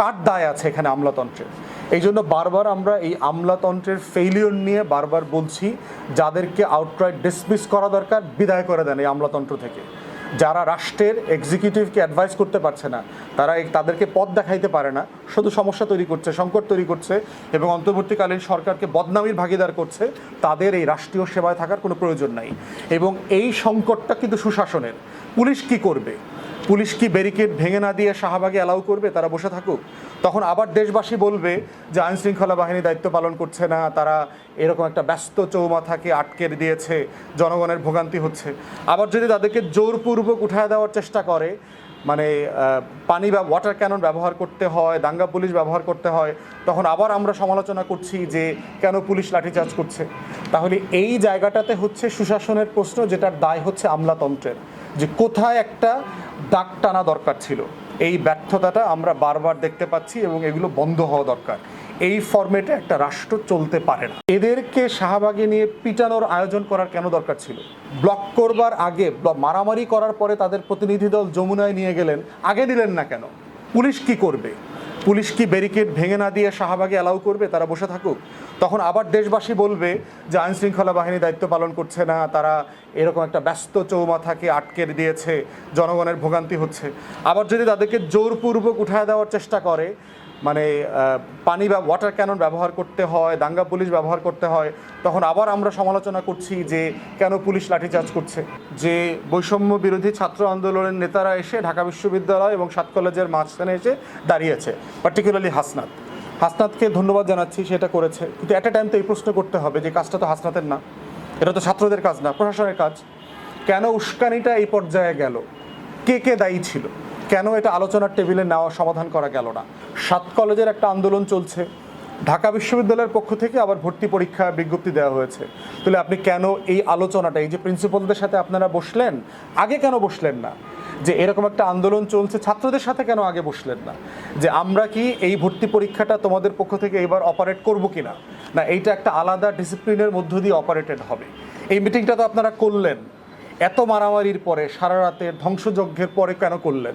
কার দায় আছে এখানে আমলাতন্ত্রের। এই জন্য বারবার আমরা এই আমলাতন্ত্রের ফেইলিয়র নিয়ে বারবার বলছি, যাদেরকে আউটরাইট ডিসমিস করা দরকার, বিদায় করে দেন এই আমলাতন্ত্র থেকে। যারা রাষ্ট্রের এক্সিকিউটিভকে অ্যাডভাইস করতে পারছে না, তারা তাদেরকে পথ দেখাইতে পারে না, শুধু সমস্যা তৈরি করছে, সংকট তৈরি করছে এবং অন্তর্বর্তীকালীন সরকারকে বদনামির ভাগিদার করছে, তাদের এই রাষ্ট্রীয় সেবায় থাকার কোনো প্রয়োজন নাই। এবং এই সংকটটা কিন্তু সুশাসনের। পুলিশ কি করবে? পুলিশ কি ব্যারিকেড ভেঙে না দিয়ে শাহবাগে অ্যালাউ করবে? তারা বসে থাকুক। তখন আবার দেশবাসী বলবে যে আইন শৃঙ্খলা বাহিনী দায়িত্ব পালন করছে না, তারা এরকম একটা ব্যস্ত চৌমাথাকে আটকে দিয়েছে, জনগণের ভোগান্তি হচ্ছে। আবার যদি তাদেরকে জোরপূর্বক উঠায় দেওয়ার চেষ্টা করে মানে পানি বা ওয়াটার ক্যানন ব্যবহার করতে হয়, দাঙ্গা পুলিশ ব্যবহার করতে হয়, তখন আবার আমরা সমালোচনা করছি যে কেন পুলিশ লাঠিচার্জ করছে। তাহলে এই জায়গাটাতে হচ্ছে সুশাসনের প্রশ্ন যেটার দায় হচ্ছে আমলাতন্ত্রের, যে কোথায় একটা দাগ টানা দরকার ছিল। এই ব্যর্থতাটা আমরা বারবার দেখতে পাচ্ছি এবং এগুলো বন্ধ হওয়া দরকার। এই ফর্মেটে একটা রাষ্ট্র চলতে পারে না। এদেরকে শাহবাগে নিয়ে পিটানোর আয়োজন করার কেন দরকার ছিল? ব্লক করবার আগে মারামারি করার পরে তাদের প্রতিনিধি দল যমুনায় নিয়ে গেলেন, আগে দিলেন না কেন? পুলিশ কি করবে? পুলিশ কি ব্যারিকেড ভেঙে না দিয়ে শাহবাগে অ্যালাউ করবে? তারা বসে থাকুক। তখন আবার দেশবাসী বলবে যে আইন শৃঙ্খলা বাহিনী দায়িত্ব পালন করছে না, তারা এরকম একটা ব্যস্ত চৌমাথাকে আটকে দিয়েছে, জনগণের ভোগান্তি হচ্ছে। আবার যদি তাদেরকে জোরপূর্বক উঠায় দেওয়ার চেষ্টা করে মানে পানি বা ওয়াটার ক্যানন ব্যবহার করতে হয়, দাঙ্গা পুলিশ ব্যবহার করতে হয়, তখন আবার আমরা সমালোচনা করছি যে কেন পুলিশ লাঠিচার্জ করছে? যে বৈষম্য বিরোধী ছাত্র আন্দোলনের নেতারা এসে ঢাকা বিশ্ববিদ্যালয় এবং সাত কলেজের মাঝখানে এসে দাঁড়িয়েছে পার্টিকুলারলি হাসনাত। হাসনাতকে ধন্যবাদ জানাচ্ছি সেটা করেছে। কিন্তু একটা টাইম তো এই প্রশ্ন করতে হবে যে কাজটা তো হাসনাতের না। এটা তো ছাত্রদের কাজ না, প্রশাসনের কাজ। কেন উস্কানিটা এই পর্যায়ে গেল? কে কে দায়ী ছিল? কেন এটা আলোচনার টেবিলে নেওয়া সমাধান করা গেল না? সাত কলেজের একটা আন্দোলন চলছে। ঢাকা বিশ্ববিদ্যালয়ের পক্ষ থেকে আবার ভর্তি পরীক্ষা বিজ্ঞপ্তি দেওয়া হয়েছে। তাহলে আপনি কেন এই আলোচনাটা, এই যে প্রিন্সিপালদের সাথে আপনারা বসলেন, আগে কেন বসলেন না? যে এরকম একটা আন্দোলন চলছে, ছাত্রদের সাথে কেন আগে বসলেন না? যে আমরা কি এই ভর্তি পরীক্ষাটা তোমাদের পক্ষ থেকে এবার অপারেট করব কি না না এইটা একটা আলাদা ডিসিপ্লিনের মধ্য দিয়ে অপারেটেড হবে। এই মিটিংটা তো আপনারা করলেন। এত মারামারির পরে সারা রাতের ধ্বংসযজ্ঞের পরে কেন করলেন?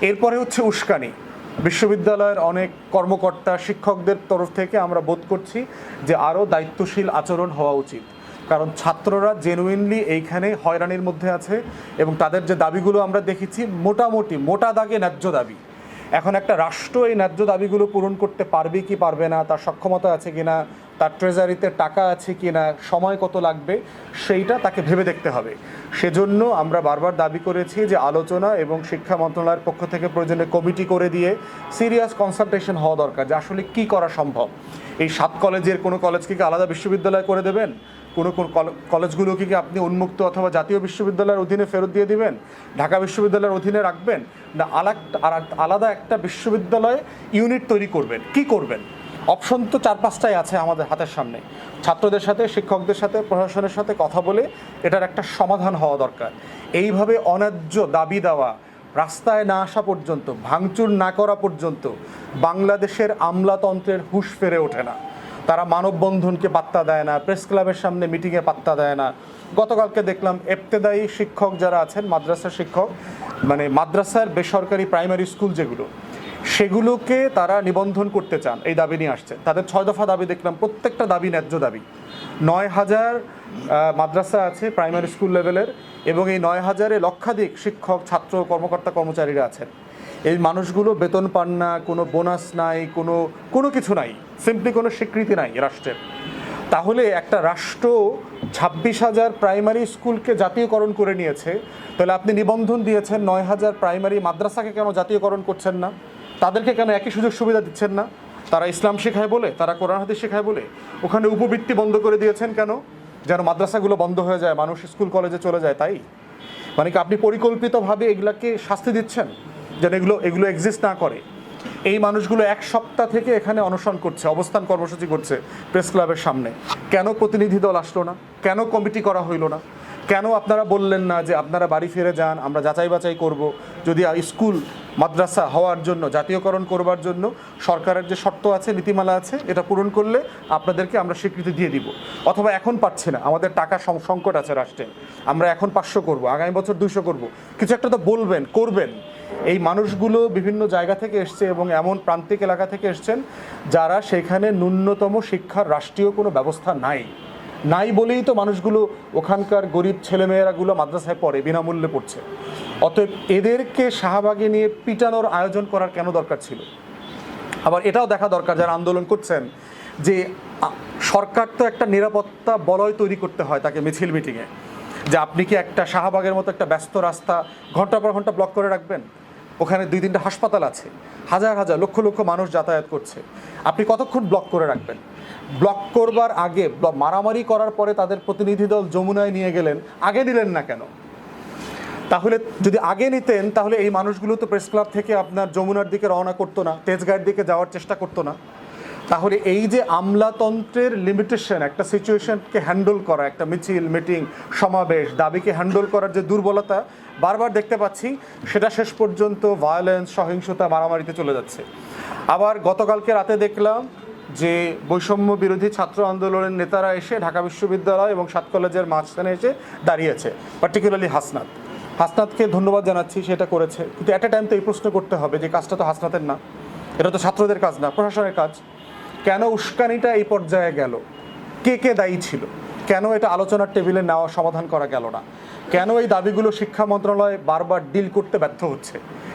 এরপরে হচ্ছে উস্কানি। বিশ্ববিদ্যালয়ের অনেক কর্মকর্তা, শিক্ষকদের তরফ থেকে আমরা বোধ করছি যে আরও দায়িত্বশীল আচরণ হওয়া উচিত। কারণ ছাত্ররা জেনুইনলি এইখানে হয়রানির মধ্যে আছে এবং তাদের যে দাবিগুলো আমরা দেখেছি মোটামুটি, মোটা দাগে ন্যায্য দাবি। এখন একটা রাষ্ট্র এই ন্যায্য দাবিগুলো পূরণ করতে পারবে কি পারবে না, তার সক্ষমতা আছে কিনা তার ট্রেজারিতে টাকা আছে কি না সময় কত লাগবে, সেইটা তাকে ভেবে দেখতে হবে। সেজন্য আমরা বারবার দাবি করেছি যে আলোচনা এবং শিক্ষা মন্ত্রণালয়ের পক্ষ থেকে প্রয়োজনে কমিটি করে দিয়ে সিরিয়াস কনসালটেশন হওয়া দরকার যে আসলে কি করা সম্ভব। এই সাত কলেজের কোনো কলেজকে কি আলাদা বিশ্ববিদ্যালয় করে দেবেন? কোনো কোন কল- কলেজগুলোকে কি আপনি উন্মুক্ত অথবা জাতীয় বিশ্ববিদ্যালয়ের অধীনে ফেরত দিয়ে দিবেন? ঢাকা বিশ্ববিদ্যালয়ের অধীনে রাখবেন? না আলাদা একটা বিশ্ববিদ্যালয় ইউনিট তৈরি করবেন? কি করবেন? অপশন তো চার পাঁচটাই আছে আমাদের হাতের সামনে। ছাত্রদের সাথে, শিক্ষকদের সাথে, প্রশাসনের সাথে কথা বলে এটার একটা সমাধান হওয়া দরকার। এইভাবে অন্যায্য দাবি দেওয়া, রাস্তায় না আসা পর্যন্ত, ভাঙচুর না করা পর্যন্ত বাংলাদেশের আমলাতন্ত্রের হুঁশ ফেরে ওঠে না। তারা মানববন্ধনকে পাত্তা দেয় না, প্রেস ক্লাবের সামনে মিটিংয়ে পাত্তা দেয় না। গতকালকে দেখলাম এফতেদায়ী শিক্ষক যারা আছেন মাদ্রাসা শিক্ষক মানে মাদ্রাসার বেসরকারি প্রাইমারি স্কুল যেগুলো সেগুলোকে তারা নিবন্ধন করতে চান, এই দাবি নিয়ে আসছে। তাদের ছয় দফা দাবি দেখলাম, প্রত্যেকটা দাবি ন্যায্য দাবি। নয় হাজার মাদ্রাসা আছে প্রাইমারি স্কুল লেভেলের এবং এই নয় হাজারে লক্ষাধিক শিক্ষক, ছাত্র, কর্মকর্তা, কর্মচারীরা আছেন। এই মানুষগুলো বেতন পান না, কোনো বোনাস নাই, কোনো কোনো কিছু নাই সিম্পলি কোনো স্বীকৃতি নাই রাষ্ট্রের। তাহলে একটা রাষ্ট্র ছাব্বিশ হাজার প্রাইমারি স্কুলকে জাতীয়করণ করে নিয়েছে, তাহলে আপনি নিবন্ধন দিয়েছেন নয় হাজার প্রাইমারি মাদ্রাসাকে কেন জাতীয়করণ করছেন না? তাদেরকে কেন একই সুযোগ সুবিধা দিচ্ছেন না? তারা ইসলাম শেখায় বলে, তারা কোরআন হাদিস শেখায় বলে। ওখানে উপবৃত্তি বন্ধ করে দিয়েছেন কেন? যেন মাদ্রাসাগুলো বন্ধ হয়ে যায়, মানুষ স্কুল, কলেজে চলে যায়, তাই? মানে কি আপনি পরিকল্পিতভাবে এগুলাকে শাস্তি দিচ্ছেন? যেন এগুলো এগুলো এক্সিস্ট না করে? এই মানুষগুলো এক সপ্তাহ থেকে এখানে অনশন করছে, অবস্থান কর্মসূচি করছে প্রেস ক্লাবের সামনে। কেন প্রতিনিধি দল আসলো না? কেন কমিটি করা হইল না? কেন আপনারা বললেন না যে আপনারা বাড়ি ফিরে যান, আমরা যাচাই বাছাই করব? যদি স্কুল মাদ্রাসা হওয়ার জন্য, জাতীয়করণ করবার জন্য সরকারের যে শর্ত আছে, নীতিমালা আছে, এটা পূরণ করলে আপনাদেরকে আমরা স্বীকৃতি দিয়ে দিব। অথবা এখন পাচ্ছি না, আমাদের টাকা সংকট আছে রাষ্ট্রে। আমরা এখন পাঁচশো করব, আগামী বছর দুশো করব। কিছু একটা তো বলবেন, করবেন। এই মানুষগুলো বিভিন্ন জায়গা থেকে এসছে এবং এমন প্রান্তিক এলাকা থেকে এসছেন যারা সেখানে ন্যূনতম শিক্ষার রাষ্ট্রীয় কোনো ব্যবস্থা নাই। নাই বলেই তো মানুষগুলো ওখানকার গরিব ছেলেমেয়েরাগুলো মাদ্রাসায় পড়ে, বিনামূল্যে পড়ছে। অতএব এদেরকে শাহবাগে নিয়ে পিটানোর আয়োজন করার কেন দরকার ছিল? আবার এটাও দেখা দরকার যারা আন্দোলন করছেন যে সরকার তো একটা নিরাপত্তা বলয় তৈরি করতে হয় তাকে মিছিল মিটিংয়ে। যে আপনি কি একটা শাহবাগের মতো একটা ব্যস্ত রাস্তা ঘণ্টা পর ঘণ্টা ব্লক করে রাখবেন? ওখানে দুই তিনটা হাসপাতাল আছে, হাজার হাজার লক্ষ লক্ষ মানুষ যাতায়াত করছে। আপনি কতক্ষণ ব্লক করে রাখবেন? ব্লক করবার আগে মারামারি করার পরে তাদের প্রতিনিধি দল যমুনায় নিয়ে গেলেন, আগে নিলেন না কেন? তাহলে যদি আগে নিতেন, তাহলে এই মানুষগুলো তো প্রেস ক্লাব থেকে আপনার যমুনার দিকে রওনা করতো না তেজগাঁয়ের দিকে যাওয়ার চেষ্টা করতো না। তাহলে এই যে আমলাতন্ত্রের লিমিটেশন একটা সিচুয়েশনকে হ্যান্ডেল করা, একটা মিছিল মিটিং সমাবেশ, দাবিকে হ্যান্ডেল করার যে দুর্বলতা, বারবার দেখতে পাচ্ছি, সেটা শেষ পর্যন্ত ভায়োলেন্স সহিংসতা মারামারিতে চলে যাচ্ছে। আবার গতকালকে রাতে দেখলাম যে বৈষম্য বিরোধী ছাত্র আন্দোলনের নেতারা এসে ঢাকা বিশ্ববিদ্যালয় এবং সাত কলেজের মাঝখানে এসে দাঁড়িয়েছে পার্টিকুলারলি হাসনাত। হাসনাতকে ধন্যবাদ জানাচ্ছি, সেটা করেছে। কিন্তু একটা টাইম তো এই প্রশ্ন করতে হবে যে কাজটা তো হাসনাতের না। এটা তো ছাত্রদের কাজ না, প্রশাসনের কাজ। কেন উস্কানিটা এই পর্যায়ে গেল? কে কে দায়ী ছিল? কেন এটা আলোচনার টেবিলে নেওয়া সমাধান করা গেল না? কেন এই দাবিগুলো শিক্ষা মন্ত্রণালয় বারবার ডিল করতে ব্যর্থ হচ্ছে?